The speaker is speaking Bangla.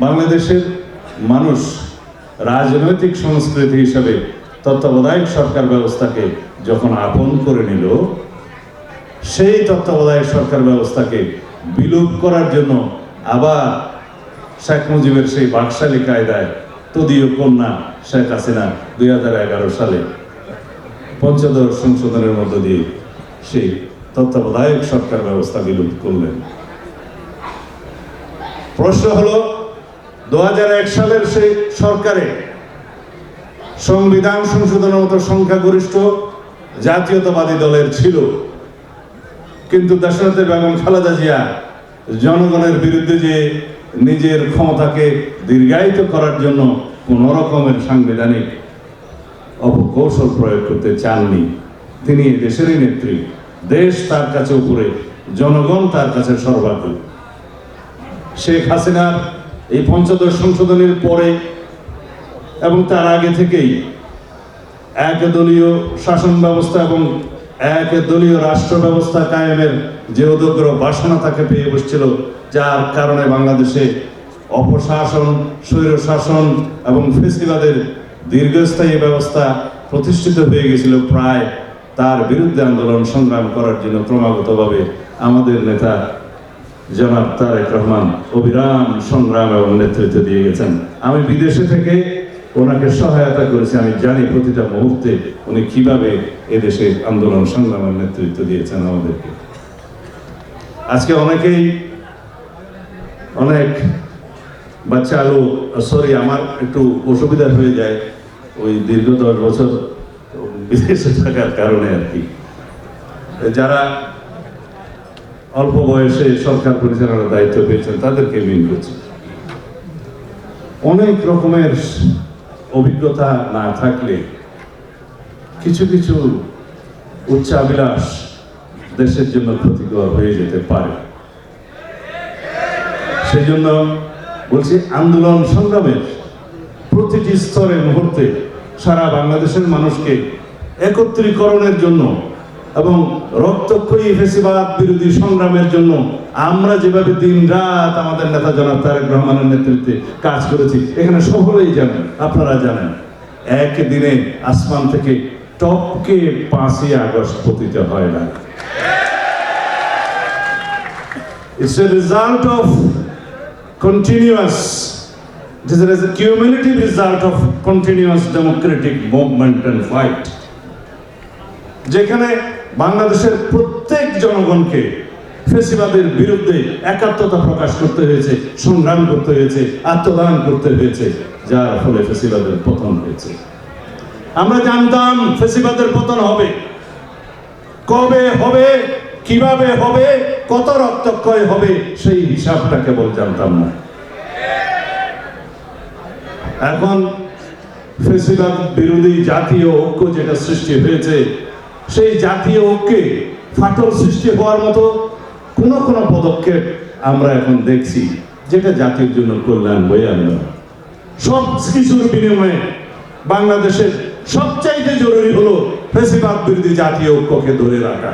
বাংলাদেশের মানুষ রাজনৈতিক সংস্কৃতি হিসাবে তত্ত্বাবধায়ক সরকার ব্যবস্থাকে যখন আপন করে নিল, সেই তত্ত্বাবধায়ক সরকার ব্যবস্থাকে বিলোপ করার জন্য আবার শেখ মুজিবের সেই বাকশালী কায়দায় তদীয় কন্যা শেখ হাসিনা দুই হাজার এগারো সালে পঞ্চদশ সংশোধনের মধ্য দিয়ে সেই তত্ত্বাবধায়ক সরকার ব্যবস্থা বিলোপ করলেন। প্রশ্ন হলো দু হাজার এক সালের সেই সরকারে সংবিধান সংশোধনের মতো সংখ্যাগরিষ্ঠ জাতীয়তাবাদী দলের ছিল। কিন্তু দেশনাথে বেগম খালেদা জিয়া জনগণের বিরুদ্ধে যে নিজের ক্ষমতাকে দীর্ঘায়িত করার জন্য কোন রকমের সাংবিধানিক অপকৌশল প্রয়োগ করতে চাননি, তিনি দেশেরই নেত্রী। দেশ তার কাছে উপরে, জনগণ তার কাছে সর্বাগ্রে। শেখ হাসিনার এই পঞ্চদশ সংশোধনের পরে এবং তার আগে থেকেই একদলীয় শাসন ব্যবস্থা এবং এক দলীয় রাষ্ট্র ব্যবস্থা কায়েমের যে উদগ্র বাসনা তাকে পেয়ে বসছিল, যার কারণে বাংলাদেশে অপশাসন স্বৈর শাসন এবং ফেসিবাদের দীর্ঘস্থায়ী ব্যবস্থা প্রতিষ্ঠিত হয়ে গেছিল প্রায় তার বিরুদ্ধে আন্দোলন সংগ্রাম করার জন্য ক্রমাগতভাবে আমাদের নেতা জনাব তারেক রহমান অবিরাম সংগ্রাম এবং নেতৃত্ব দিয়ে গেছেন। আমি বিদেশে থেকে ওনাকে সহায়তা করেছি। আমি জানি প্রতিটা মুহূর্তে উনি কীভাবে এদেশে আন্দোলন সংগ্রামের নেতৃত্ব দিয়েছেন আমাদেরকে। আজকে অনেকেই অনেক বাচ্চা আলো, সরি, আমার একটু অসুবিধা হয়ে যায় ওই দীর্ঘ দশ বছর বিদেশে থাকার কারণে আর কি। যারা অল্প বয়সে সরকার পরিচালনার দায়িত্ব পেয়েছেন, তাদেরকে মিন করছি অনেক রকমের অভিজ্ঞতা না থাকলে কিছু কিছু উচ্চাবিলাস দেশের জন্য ক্ষতিকর হয়ে যেতে পারে। সেই জন্য বলছি, আন্দোলন সংগ্রামের প্রতিটি স্তরে, মুহূর্তে সারা বাংলাদেশের মানুষকে একত্রীকরণের জন্য এবং রক্তক্ষয়ী ফেসিবাদ বিরোধী সংগ্রামের জন্য আমরা যেভাবে দিন রাত আমাদের নেতা জনাব তারেক রহমানের নেতৃত্বে কাজ করেছি এখানে সকলেই জানেন আপনারা জানেন একদিনে আসমান থেকে টপকে পাঁচই আগস্ট পতিত হয় না It's a result of continuous, it is a cumulative result of continuous democratic movement and fight. যেখানে বাংলাদেশের প্রত্যেক জনগণকে ফেসিবাদের বিরুদ্ধে একাত্মতা প্রকাশ করতে হয়েছে, সংগ্রাম করতে হয়েছে, আত্মদান করতে হয়েছে, যার ফলে ফেসিবাদের পতন হয়েছে। আমরা জানতাম ফেসিবাদের পতন হবে। কবে হবে, কীভাবে হবে, কত রক্তক্ষয় হবে, সেই হিসাবটা কেবল জানতাম না। এখন ফেসিবাদ বিরোধী জাতীয় ঐক্য যেটা সৃষ্টি হয়েছে সেই জাতীয় ঐক্যে ফাটল সৃষ্টি হওয়ার মতো কোনো কোনো পদক্ষেপ আমরা এখন দেখছি, যেটা জাতির জন্য কল্যাণ বয়ে আনবে সব কিছুর বিনিময়ে বাংলাদেশের সবচাইতে জরুরি হলো ফেসিবাদ বিরোধী জাতীয় ঐক্যকে ধরে রাখা।